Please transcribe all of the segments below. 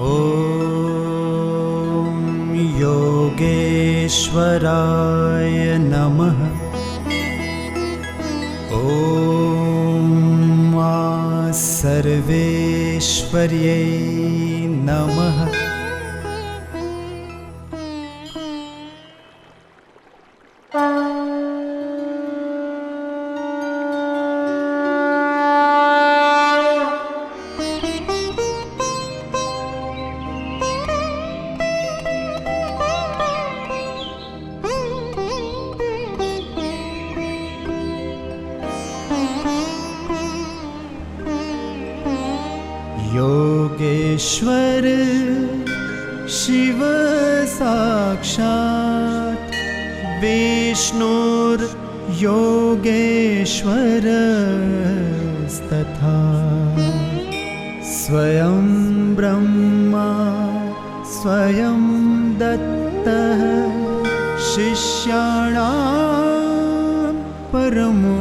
ॐ योगेश्वराय नमः। ॐ मा सर्वेश्वर्यै नमः साक्षात् विष्णुर्योगेश्वरस्तथा स्वयं ब्रह्मा स्वयं दत्तः शिष्याणां परमो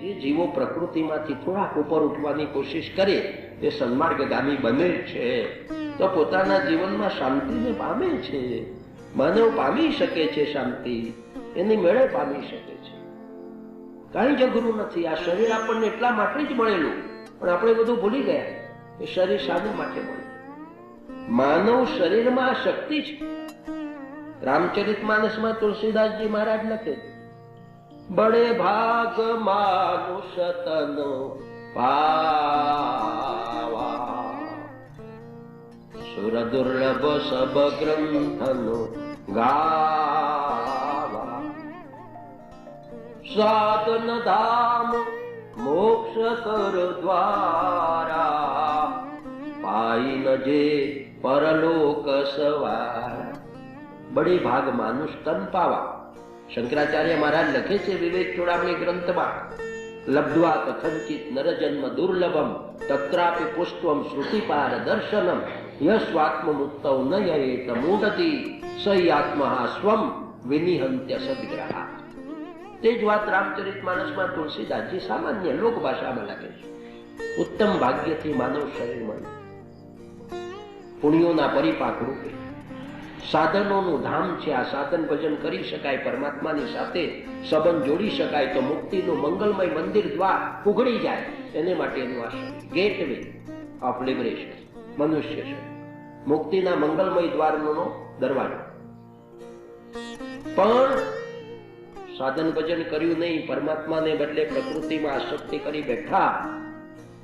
જે જીવો પ્રકૃતિમાંથી થોડાક ઉપર ઉઠવાની કોશિશ કરે, તે સન્માર્ગગામી બને છે. તો પોતાના જીવનમાં શાંતિને પામે છે. માનવ પામી શકે છે શાંતિ. એની મેળે પામી શકે છે. કાંઈ જ અઘરું નથી. આ શરીર આપણને એટલા માટે જ મળેલું. પણ આપણે બધું ભૂલી ગયા. એ શરીર શાને માટે મળ્યું. માનવ શરીરમાં શક્તિ છે. રામચરિત માનસમાં તુલસીદાસજી મહારાજ લખે છે બડે ભાગ માનુષ તન પાવા સુર દુર્લભ સબ ગ્રંથનો ગાવા સાધન ધામ મોક્ષ કર દ્વારા પાઈ ન જે પરલોક સવાર બડે ભાગ માનુષ તન પાવા શંકરાચાર્ય મહારાજ લખે છે વિવેક ચોડામણી ગ્રંથમાં, લબ્ધ્વા કથંચિત નરજન્મ દુર્લભમ, તત્રાપી પુષ્પમ શ્રુતિપાર દર્શનમ યસ્વાત્મ મુક્ત ન યયેત મૂઢતી સહી આત્મા સ્વમ વિનિહંત્ય સદગ્રહા. તે જ વાત રામચરિત માનસમાં તુલસીદાસજી સામાન્ય લોક ભાષામાં લખે છે. ઉત્તમ ભાગ્યથી માનવ શરીર મળ્યું પુણ્યોના પરિપાક રૂપે સાધનોનું ધામ છે, આ સાધન ભજન કરી શકાય, પરમાત્માની સાથે સંબંધ જોડી શકાય, તો મુક્તિનું મંગલમય મંદિર દ્વાર ઉઘડી જાય. એને માટેનું આ ગેટ વે ઓફ લિબરેશન મનુષ્ય છે. મુક્તિના મંગલમય દ્વારનો દરવાજો. પણ સાધન ભજન કર્યું નહીં, પરમાત્માને બદલે પ્રકૃતિમાં આસક્તિ કરી બેઠા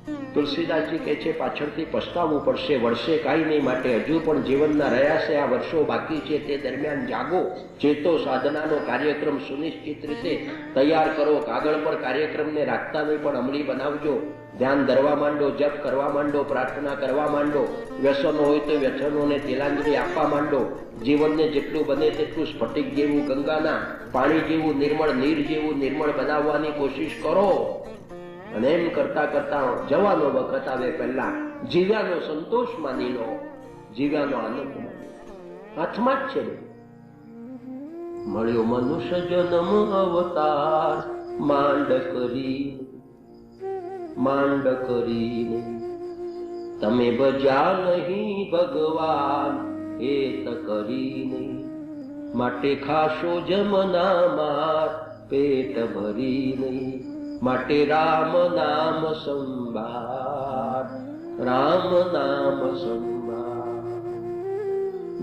તુલસીદાસજી કહે છે, પાછળથી પસ્તાવવું પડશે વર્ષે કાંઈ નહીં માટે. હજુ પણ જીવનના રહ્યા છે, આ વર્ષો બાકી છે. તે દરમિયાન જાગો. ચેતો સાધનાનો કાર્યક્રમ સુનિશ્ચિત રીતે તૈયાર કરો. કાગળ પર કાર્યક્રમને રાખતા નહીં, પણ અમલી બનાવજો. ધ્યાન ધરવા માંડો, જપ કરવા માંડો, પ્રાર્થના કરવા માંડો. વ્યસનો હોય તો વ્યસનોને તિલાંજલિ આપવા માંડો. જીવનને જેટલું બને તેટલું સ્ફટિક જેવું ગંગાના પાણી જેવું નિર્મળ, નીર જેવું નિર્મળ બનાવવાની કોશિશ કરો. અને એમ કરતા કરતા જવાનો વખત આવે પહેલા જીવ્યાનો સંતોષ માની લો જીવ્યાનો આનંદ હાથમાં જ છે મળ્યો મનુષ્ય જન્મ અવતાર, માંડ કરી, માંડ કરીને. તમે બજા નહીં ભગવાન હેત કરીને. માટે ખાશો જમના માર પેટ ભરી નહીં માટે રામ નામ સંભાર, રામ નામ સંભાર.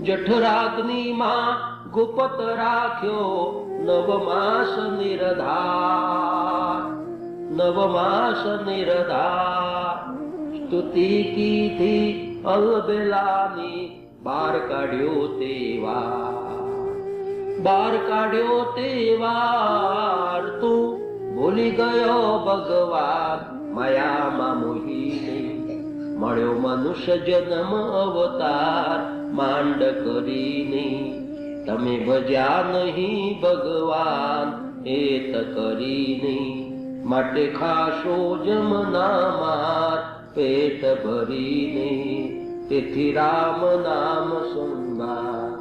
જઠરાગ્નિ માં ગુપત રાખ્યો નવ માસ નિરધાર નવ માસ નિરધાર. સ્તુતિ કીધી અલબેલાની, બાર કાઢ્યો તેવા બાર કાઢ્યો તેવાર, તું ભૂલી ગયો ભગવાન, માયામાં મોહીને. મળ્યો મનુષ્ય જન્મ અવતાર, માંડ કરીને. તમે ભજ્યા નહીં ભગવાન હેત કરીને. માટે ખાશો જમના માર પેટ ભરીને. તેથી રામ નામ સંભાર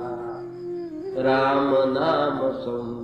રામ નામ સંભાર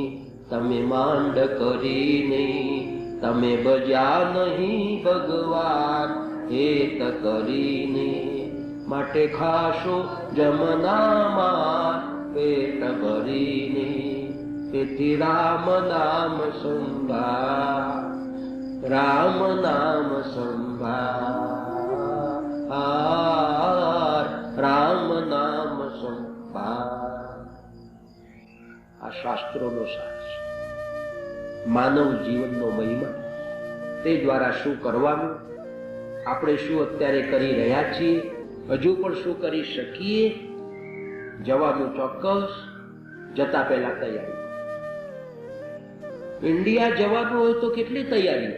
તમે માંડ કરીને તમે બજ્યા નહીં ભગવાન હેત કરીને માટે ખાશો જમનામાં પેટ ભરીને. તેથી રામ નામ સંભા, રામ નામ સંભા. રામ નામ સંભા. આ શાસ્ત્રોનો સાર. માનવ જીવનનો મહિમા. તે દ્વારા શું કરવાનું? આપણે શું અત્યારે કરી રહ્યા છીએ? હજુ પણ શું કરી શકીએ? જવાનું ચોક્કસ. જતા પહેલા તૈયારી. ઇન્ડિયા જવાનું હોય તો કેટલી તૈયારી?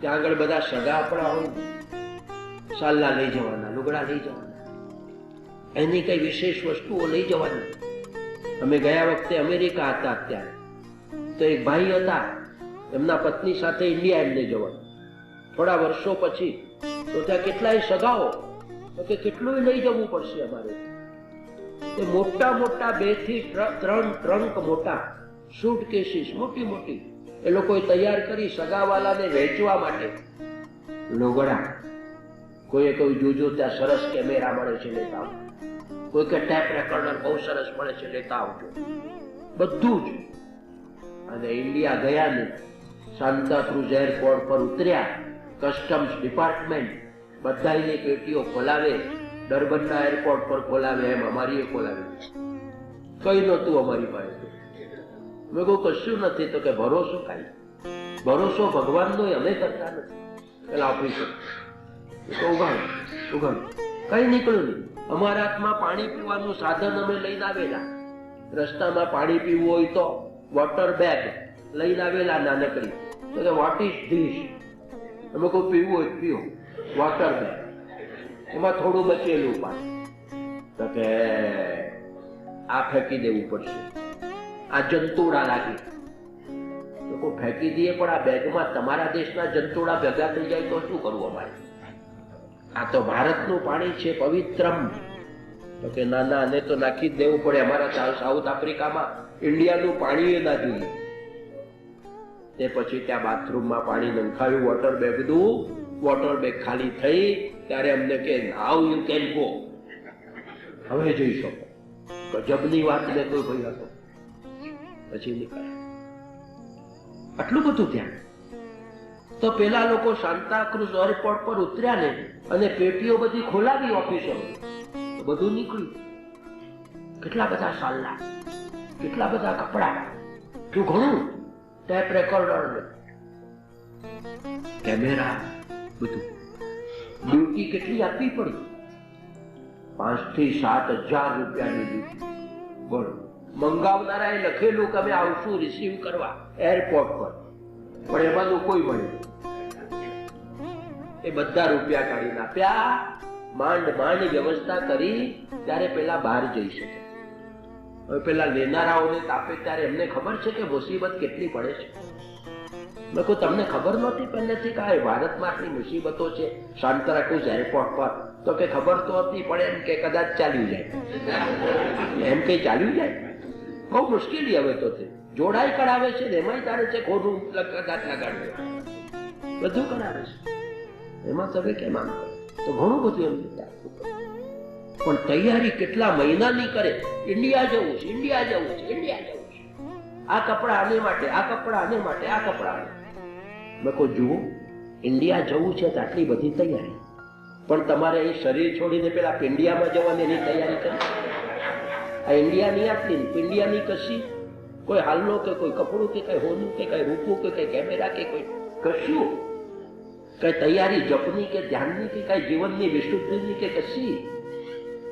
ત્યાં આગળ બધા સગા આપણા હોય. સાલના લઈ જવાના, લુગડા લઈ જવાના. એની કઈ વિશેષ વસ્તુઓ લઈ જવાની? અમે ગયા વખતે અમેરિકા હતા ત્યારે તો એક ભાઈ હતા. એમના પત્ની સાથે ઇન્ડિયા એમને જવાનું. થોડા વર્ષો પછી તો ત્યાં કેટલાય સગાઓ. તો કે કેટલું લઈ જવું પડશે અમારે. તે મોટા મોટા બેથી ત્રણ ટ્રંક મોટા સૂટ કેસીસ મોટી મોટી. એ લોકોએ તૈયાર કરી સગાવાલાને વેચવા માટે. લોગડા. કોઈએ કહ્યું, જોજો, ત્યાં સરસ કેમેરા મળે છે, લેતા આવજો. કોઈ કે ટેપ રેકોર્ડર બહુ સરસ મળે છે, લેતા આવજો. બધું જ. અને ઇન્ડિયા ગયા ને સાંતાક્રુઝ એરપોર્ટ પર ઉતર્યા. કસ્ટમ્સ ડિપાર્ટમેન્ટ બધાની પેટીઓ ખોલાવે, ડરબનના એરપોર્ટ પર ખોલાવે, એમ અમારી ખોલાવી કઈ નહોતું અમારી પાસે. મેં કહું કશું નથી. તો કે, ભરોસો કાંઈ? ભરોસો ભગવાનનો અમે કરતા નથી. પેલા ઓફિસર. તો ઉઘાડ ઉઘાડ કઈ નીકળ્યું નહીં. અમારા હાથમાં પાણી પીવાનું સાધન અમે લઈને આવેલા. રસ્તામાં પાણી પીવું હોય તો વોટર બેગ લઈને આવેલા નાનકડી. તો કે વોટ ઇઝ ધીસ અમે કોઈ પીવું હોય પીઓ. વોટર બેગ એમાં થોડું બચેલું પાણી તો કે, આ ફેંકી દેવું પડશે. આ જંતુડા લાગી લોકો ફેંકી દઈએ, પણ આ બેગમાં તમારા દેશના જંતુડા ભેગા થઈ જાય તો શું કરવું અમારે? આ તો ભારતનું પાણી છે પવિત્રમ. તો કે, ના ના, આને તો નાખી જ દેવું પડે અમારા સાઉથ આફ્રિકામાં. ઇન્ડિયાનું પાણી એ ના જોઈએ. તે પછી ત્યાં બાથરૂમમાં પાણી નંખાયું વોટર બેગ દઉં વોટર બેગ ખાલી થઈ, ત્યારે અમને કે નાવ યુ કેન ગો હવે જઈ શકો. ગજબની વાત ને કોઈ ભાઈ હતો પછી નીકળ્યા. આટલું બધું ત્યાં? તો પેલા લોકો સાંતાક્રુઝ એરપોર્ટ પર ઉતર્યા ને, અને પેટીઓ બધી ખોલાવી ઓફિસો બધું નીકળ્યું. કેટલા બધા સાલના કેટલા બધા કપડા? શું ઘણું? ટેપ રેકોર્ડર કેમેરા બધું. ડ્યુટી કેટલી આપવી પડી? પાંચથી સાત હજાર રૂપિયાની ડ્યુટી બોલો. મંગાવનારાએ લખેલું કે અમે આવશું રિસીવ કરવા એરપોર્ટ પર. પણ એમાંનું કોઈ મળ્યું એ બધા રૂપિયા કાઢીને આપ્યા. માંડ માંડ વ્યવસ્થા કરી ત્યારે પેલા બહાર જઈ શકે. હવે પેલા લેનારાઓને તાપે ત્યારે એમને ખબર છે કે મુસીબત કેટલી પડે છે? મેં કહું તમને ખબર નહોતી પહેલેથી કે ભારતમાં આટલી મુસીબતો છે? શાંતરાકુઝ એરપોર્ટ પર તો કે, ખબર તો હતી, પણ એમ કે કદાચ ચાલ્યું જાય. એમ કે, ચાલ્યું જાય? બહુ મુશ્કેલી હવે તો છે જોડાઈ કરાવે છે ને એમાંય તારે છે ખોટું કદાચ લગાડવું બધું કરાવે છે. એમાં તમે કેમ આમ કરો? તો ઘણું બધું એમ પણ તૈયારી કેટલા મહિનાની કરે? ઇન્ડિયા જવું છે ઇન્ડિયા જવું છે ઇન્ડિયા જવું છે. આ કપડા આને માટે, આ કપડા આને માટે, આ કપડા મેં કહું, જુઓ ઇન્ડિયા જવું છે તો આટલી બધી તૈયારી. પણ તમારે અહીં શરીર છોડીને પેલા પિંડિયામાં જવાની એની તૈયારી કરી? આ ઇન્ડિયાની આટલી પિંડિયાની કશી? કોઈ હાલનો કે કોઈ કપડું કે કઈ હોનું કે કઈ રૂપું કે કઈ કેમેરા કે કોઈ કશું? કઈ તૈયારી જપની કે ધ્યાનની કે કઈ જીવનની, વિશુદ્ધિની કે કશી?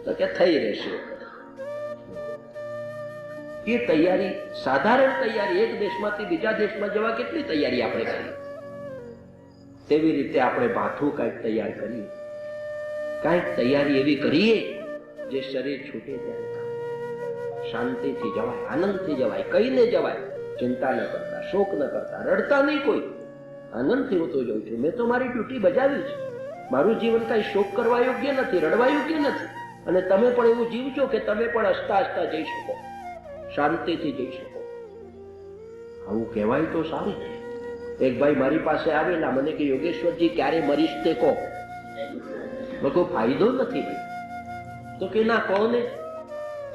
તો કે થઈ રહેશે. એ તૈયારી, સાધારણ તૈયારી, એક દેશમાંથી બીજા દેશમાં જવા કેટલી તૈયારી આપણે કરી? તેવી રીતે આપણે માથું કાંઈક તૈયાર કરીએ કાંઈક તૈયારી એવી કરીએ જે શરીર છૂટે ત્યારે શાંતિથી જવાય, આનંદથી જવાય, કહીને જવાય, ચિંતા ન કરતા, શોક ન કરતા, રડતા નહીં કોઈ. આનંદથી હું તો જઉં છું. મેં તો મારી ડ્યુટી બજાવી છે. મારું જીવન કાંઈ શોક કરવા યોગ્ય નથી, રડવા યોગ્ય નથી. અને તમે પણ એવું જીવજો કે તમે પણ હસતા હસતા જઈ શકો. શાંતિથી જઈ શકો. આવું કહેવાય તો સારું એક ભાઈ મારી પાસે આવેલા, મને કે, યોગેશ્વરજી, ક્યારે મરીશ તે કહો. કોઈ ફાયદો નથી. તો કે, ના, કહો ને.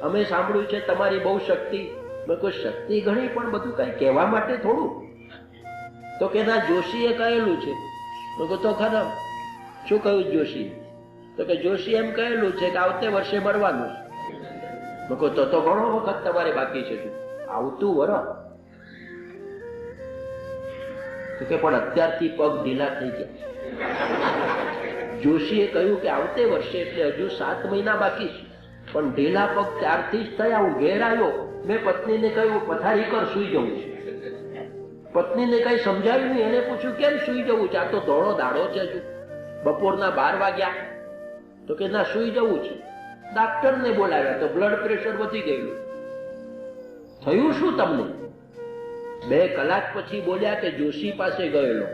અમે સાંભળ્યું છે, તમારી બહુ શક્તિ. મેં કોઈ શક્તિ ઘણી, પણ બધું કઈ કહેવા માટે થોડું. તો કે, ના, જોશીએ કહેલું છે. કહું તો ખરા. શું કહ્યું જોશી તો કે જોશી એમ કહેલું છે કે આવતે વર્ષે મરવાનું છે. તો તો ઘણો વખત તમારે બાકી છે. આવતું વર. તો કે પણ અત્યારથી પગ ઢીલા થઈ ગયા જોશીએ કહ્યું કે આવતે વર્ષે એટલે હજુ સાત મહિના બાકી છે. પણ ઢીલા પગ ત્યારથી જ થયા. હું ઘેર આવ્યો. મેં પત્નીને કહ્યું, પથારી કર, સુઈ જવું છે. પત્નીને કઈ સમજાવ્યું એને પૂછ્યું, કેમ સુઈ જવું છે? આ તો ધોળો દાડો છે બપોરના બાર વાગ્યા. તો કે ના, સુઈ જવું છે. ડાક્ટરને બોલાવ્યા તો બ્લડ પ્રેશર વધી ગયું. થયું શું તમને? બે કલાક પછી બોલ્યા કે જોશી પાસે ગયેલો.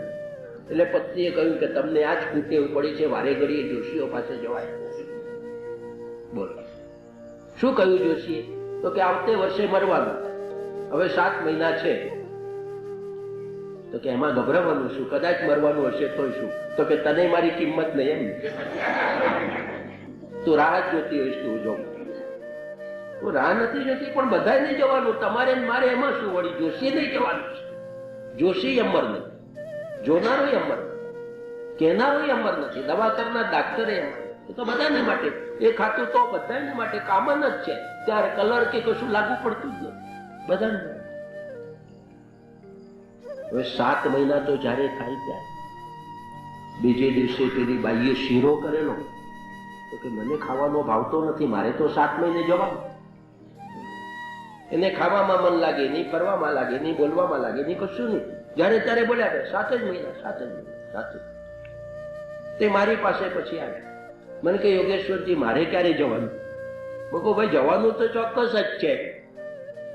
એટલે પત્નીએ કહ્યું કે તમને આ જ કુટેવ પડી છે, વારે ઘડીએ જોશીઓ પાસે જવાય. બોલો. શું કહ્યું જોશીએ? તો કે આવતે વર્ષે મરવાનું. હવે સાત મહિના છે. તો કે એમાં ગભરાવાનું શું? કદાચ મરવાનું હશે તો શું? તો કે તને મારી કિંમત નહીં એમ. તું રાહ જોતી હોઈશ તું જો તો રાહ નથી જોતી, પણ બધા નહીં જવાનું. તમારે મારે એમાં શું વળી? જોશી નહીં જવાનું. જોશી અમર નહીં જોનારો અમર કહેનારો અમર નથી. દવા કરનાર ડાક્ટરે તો બધાને માટે. એ ખાતું તો બધાને માટે કામન જ છે. ત્યારે કલર કે કશું લાગુ પડતું જ નથી. બધાને હવે સાત મહિના તો જ્યારે થાય ત્યારે. બીજે દિવસે પેલી બાઈએ શીરો કરેલો. તો કે મને ખાવાનો ભાવતો નથી, મારે તો સાત મહિને જવાનું. એને ખાવામાં મન લાગે નહીં, ફરવામાં લાગે નહીં, બોલવામાં લાગે નહીં, કશું નહીં. જ્યારે ત્યારે બોલ્યા સાત જ મહિના, સાત જ મહિના, સાત તે મારી પાસે પછી આવ્યા. મને કે યોગેશ્વરજી, મારે ક્યારે જવાનું? બકો ભાઈ, જવાનું તો ચોક્કસ જ છે.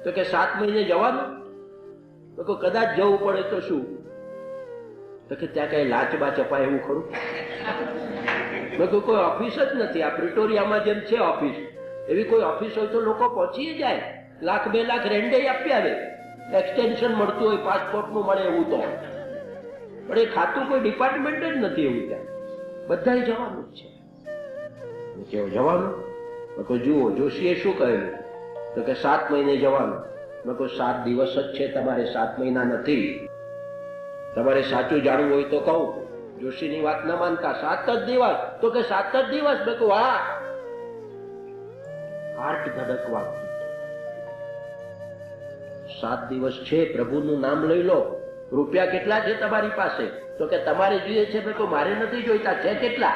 તો કે, સાત મહિને જવાનું? બકો કદાચ જવું પડે તો શું? તો કે, ત્યાં કઈ લાચ બાચ અપાય એવું ખરું. મેં કહ્યું કોઈ ઓફિસ જ નથી. આ પ્રિટોરિયામાં જેમ છે ઓફિસ એવી કોઈ ઓફિસ હોય તો લોકો પહોંચી જાય. લાખ બે લાખ રેન્ડે આપી આવે. એક્સટેન્શન મળતું હોય પાસપોર્ટનું મળે એવું તો. પણ એ ખાતું કોઈ ડિપાર્ટમેન્ટ જ નથી એવું ત્યાં. બધાય જવાનું જ છે. કેવું જવાનું? મેં કહ્યું, જુઓ જોશીએ શું કહેલું તો કે સાત મહિને જવાનું. મેં કહું સાત દિવસ જ છે તમારે સાત મહિના નથી. તમારે સાચું જાણવું હોય તો કહું. જોશીની વાત ના માનતા. સાત જ દિવસ. તો કે સાત જ દિવસ મેં કહું હા હાર્ટ ધડકવા. સાત દિવસ છે, પ્રભુનું નામ લઈ લો. રૂપિયા કેટલા છે તમારી પાસે? તો કે તમારે જોઈએ છે મેં કહું મારે નથી જોઈતા. છે કેટલા?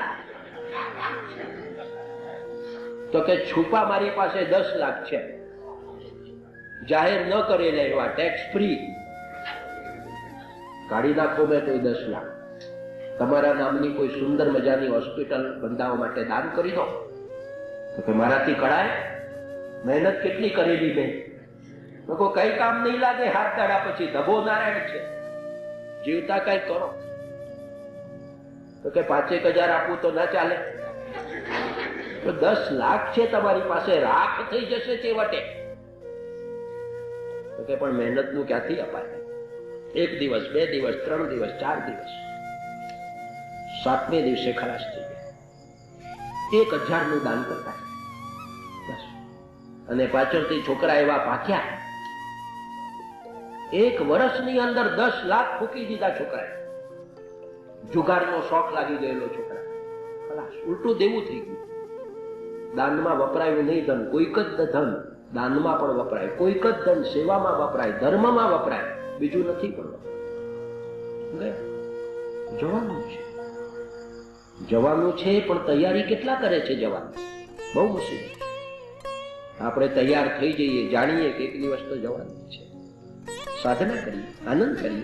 તો કે છુપા મારી પાસે દસ લાખ છે. જાહેર ન કરેલા એવા ટેક્સ ફ્રી કાઢી નાખો મેં કોઈ દસ લાખ. તમારા નામની કોઈ સુંદર મજાની હોસ્પિટલ બંધાવવા માટે દાન કરી દો. તો કે મારાથી કળાય મહેનત કેટલી કરેલી મેં લોકો કઈ કામ નહીં લાગે, હાથ દાડા પછી ધબો નારાયણ છે. જીવતા કઈ કરો. તો કે પાંચેક હજાર આપવું તો ના ચાલે. તો દસ લાખ છે તમારી પાસે, રાખ થઈ જશે છેવટે. તો કે પણ મહેનતનું ક્યાંથી અપાય? એક દિવસ, બે દિવસ, ત્રણ દિવસ, ચાર દિવસ. સાતમે દિવસે ખલાસ થઈ ગયા. એક હજારનું દાન કરતા અને પાછળથી છોકરા એવા પાક્યા એક વર્ષની અંદર દસ લાખ ફૂકી દીધા છોકરાએ. જુગારનો શોખ લાગી ગયેલો છોકરા ખલાસ, ઉલટું દેવું થઈ ગયું. દાનમાં વપરાયું નહીં ધન, કોઈક જ ધન દાનમાં પણ વપરાય. કોઈક જ ધન સેવામાં વપરાય, ધર્મમાં વપરાય. બીજું નથી પણ. જવાનું છે. જવાનું છે, પણ તૈયારી કેટલા કરે છે જવાની? બહુ મુશ્કેલ. આપણે તૈયાર થઈ જઈએ, જાણીએ કે એક દિવસ તો જવાનું છે. સાધના કરીએ, આનંદ કરીએ.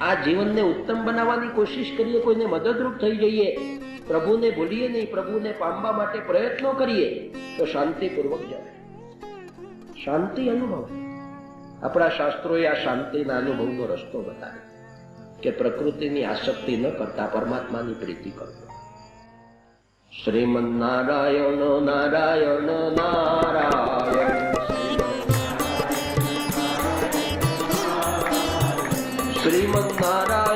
આ જીવનને ઉત્તમ બનાવવાની કોશિશ કરીએ, કોઈને મદદરૂપ થઈ જઈએ. પ્રભુને ભૂલીએ નહીં, પ્રભુને પામવા માટે પ્રયત્નો કરીએ, તો શાંતિપૂર્વક જાય શાંતિ અનુભવ આપણા શાસ્ત્રોએ આ શાંતિના અનુભવનો રસ્તો બતાવ્યો. કે પ્રકૃતિની આસક્તિ ન કરતા પરમાત્માની પ્રીતિ કરો. શ્રીમન નારાયણ નારાયણ નારાયણ. નારાયણ નારાયણ.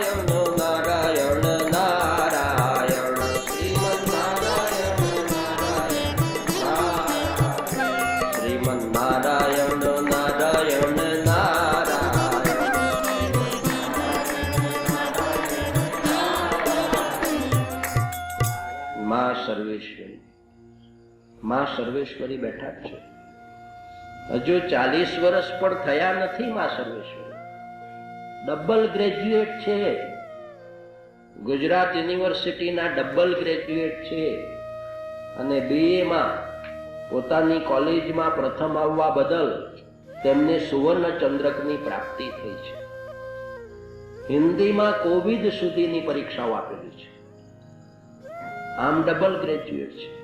સર્વેશ્વરી બેઠા છે. હજુ ચાલીસ વર્ષ પણ થયા નથી માં સર્વેશ્વરી. ડબલ ગ્રેજ્યુએટ છે. ગુજરાત યુનિવર્સિટીના ડબલ ગ્રેજ્યુએટ છે. અને BA માં પોતાની કોલેજમાં પ્રથમ આવવા બદલ તેમને સુવર્ણ ચંદ્રકની પ્રાપ્તિ થઈ છે. હિન્દીમાં કોવિડ સુધીની પરીક્ષાઓ આપેલી છે. આમ ડબલ ગ્રેજ્યુએટ છે.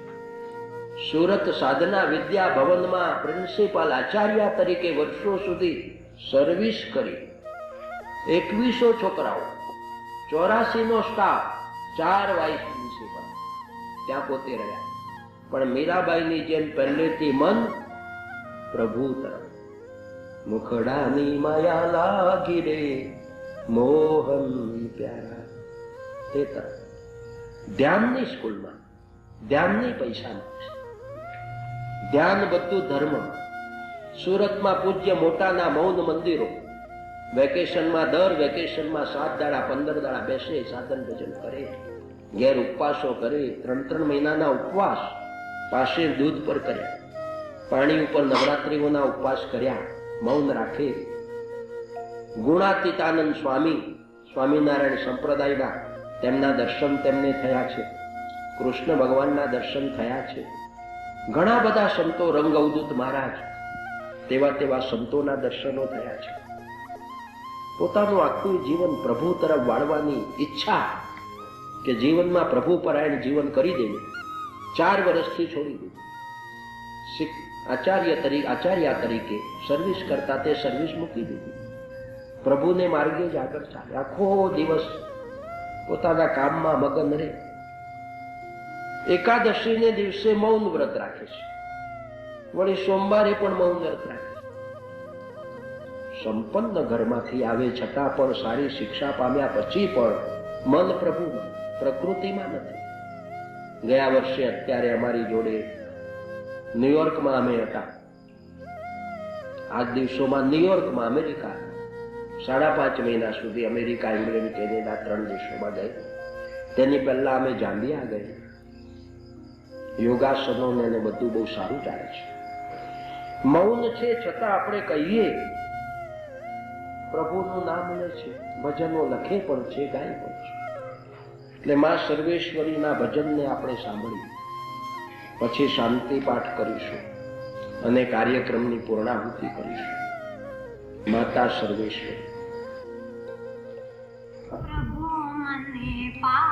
સુરત સાધના વિદ્યા ભવનમાં પ્રિન્સિપાલ આચાર્ય તરીકે વર્ષો સુધી સર્વિસ કરી. એકવીસો છોકરાઓ ચોરાસી નો સ્ટાફ ચાર વાઇસ પ્રિન્સિપાલ ત્યાં પોતે રહ્યા. પણ મીરાબાઈની જેમ પહેલેથી મન પ્રભુ તરફ. મુખડાની માયા લાગી રે, મોહન પ્યારા. તે તરફ. ધ્યાનની સ્કૂલમાં, ધ્યાનની પૈસા માંગશે ધ્યાન બધું ધર્મ સુરતમાં પૂજ્ય મોટાના મૌન મંદિરો. વેકેશનમાં દર વેકેશનમાં સાત દાડા, પંદર દાડા બેસે, સાધન ભજન કરે. ઘેર ઉપવાસો કરે, ત્રણ ત્રણ મહિનાના ઉપવાસ. પાસે દૂધ પર કર્યા પાણી ઉપર નવરાત્રિઓના ઉપવાસ કર્યા, મૌન રાખે. ગુણાતીતાનંદ સ્વામી, સ્વામિનારાયણ સંપ્રદાયના, તેમના દર્શન તેમને થયા છે. કૃષ્ણ ભગવાનના દર્શન થયા છે. ઘણા બધા સંતો રંગ અવધૂત મહારાજ તેવા તેવા સંતોના દર્શનો થયા છે. પોતાનું આખું જીવન પ્રભુ તરફ વાળવાની ઈચ્છા કે જીવનમાં પ્રભુ પરાયણ જીવન કરી દેવું. ચાર વર્ષથી છોડી દીધું. આચાર્ય તરીકે આચાર્ય તરીકે સર્વિસ કરતા તે સર્વિસ મૂકી દીધી. પ્રભુને માર્ગે જ આગળ ચાલે આખો દિવસ પોતાના કામમાં મગન રહે. એકાદશીને દિવસે મૌન વ્રત રાખે છે વળી સોમવારે પણ મૌન વ્રત રાખે છે સંપન્ન ઘરમાંથી આવે છતાં પણ સારી શિક્ષા પામ્યા પછી પણ મન પ્રભુમાં, પ્રકૃતિમાં નથી. ગયા વર્ષે અત્યારે અમારી જોડે ન્યુયોર્કમાં અમે હતા. આજ દિવસોમાં ન્યુયોર્કમાં અમેરિકા. સાડા પાંચ મહિના સુધી અમેરિકા, ઇંગ્લેન્ડ, કેનેડા ત્રણ દેશોમાં ગઈ. તેની પહેલા અમે જાંબિયા ગઈ. યોગાસનો ને બધું બહુ સારું ચાલે છે. મૌન છે છતાં આપણે કહીએ, પ્રભુનું નામ લે છે, ભજનો લખે પણ છે, ગાય પણ છે. એટલે માં સર્વેશ્વરીના ભજનને આપણે સાંભળીએ. પછી શાંતિ પાઠ કરીશું અને કાર્યક્રમની પૂર્ણાહુતિ કરીશું. માતા સર્વેશ્વરી. પ્રભુ મને પાજો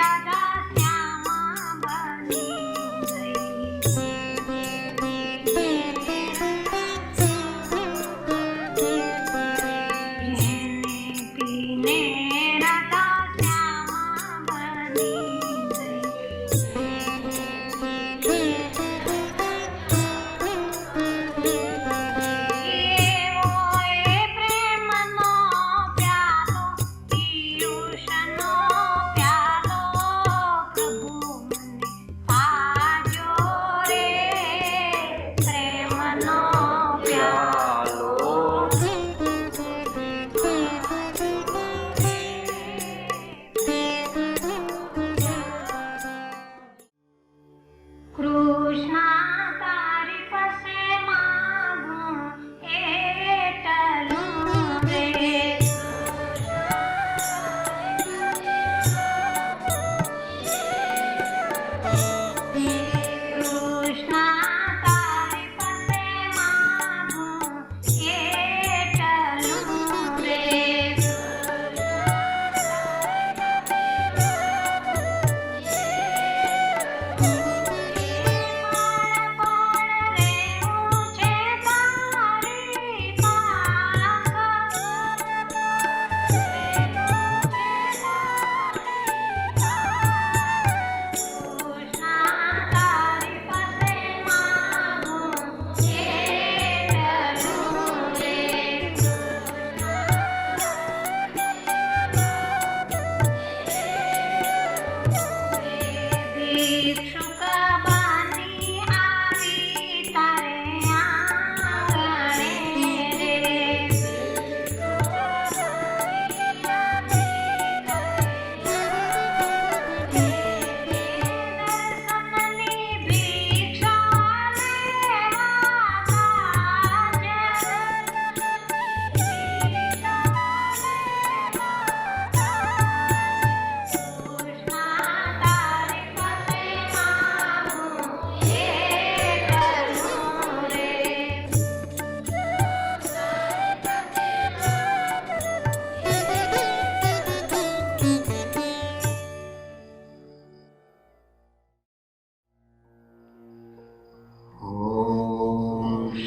রাধা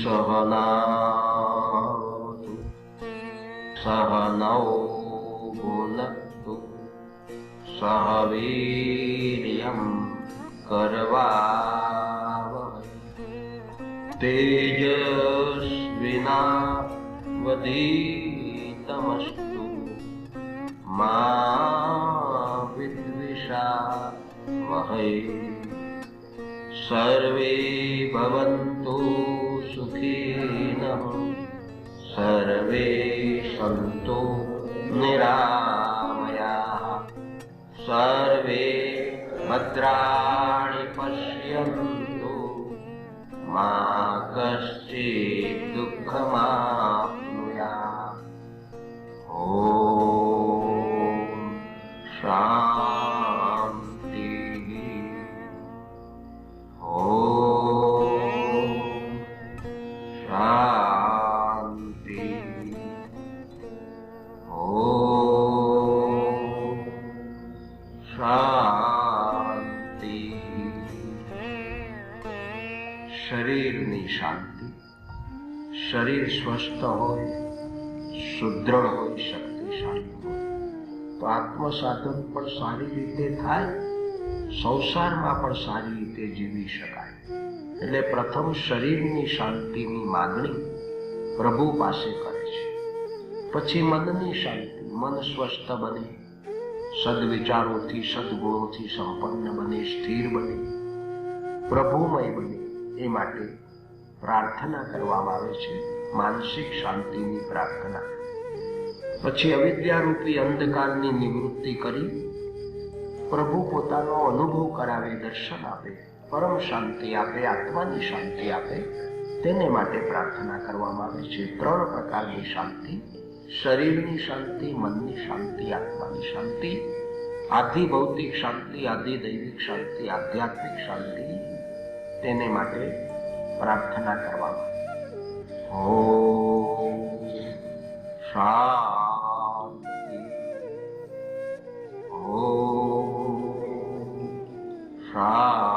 सहनावतु सहनौ भुनक्तु सह वीर्यं तेजस्विना वधीतमस्तु मा विद्विषा वहै सर्वे भवन्तु सुखिनः। सर्वे सन्तु निरामयाः। सर्वे भद्राणि पश्यन्तु। मा कश्चित् दुःखमाप्नुयात् ॐ शान्तिः સ્વસ્થ હોય સુદૃઢ હોય, શક્તિશાળી હોય. તો આત્મસાધન પણ સારી રીતે થાય, સંસારમાં પણ સારી રીતે જીવી શકાય. એટલે પ્રથમ શરીરની શાંતિની માગણી પ્રભુ પાસે કરે છે. પછી મનની શાંતિ, મન સ્વસ્થ બને, સદવિચારોથી, સદગુણોથી સંપન્ન બને, સ્થિર બને, પ્રભુમય બને, એ માટે પ્રાર્થના કરવામાં આવે છે, માનસિક શાંતિની પ્રાર્થના. પછી અવિદ્યારૂપી અંધકારની નિવૃત્તિ કરી, પ્રભુ પોતાનો અનુભવ કરાવે દર્શન આપે, પરમ શાંતિ આપે, આત્માની શાંતિ આપે, તેને માટે પ્રાર્થના કરવામાં આવે છે. ત્રણ પ્રકારની શાંતિ, શરીરની શાંતિ, મનની શાંતિ, આત્માની શાંતિ, આધિ ભૌતિક શાંતિ, આધિ દૈવિક શાંતિ, આધ્યાત્મિક શાંતિ, તેને માટે પ્રાર્થના કરવામાં ઓ શાંતિ. ઓ શાંતિ.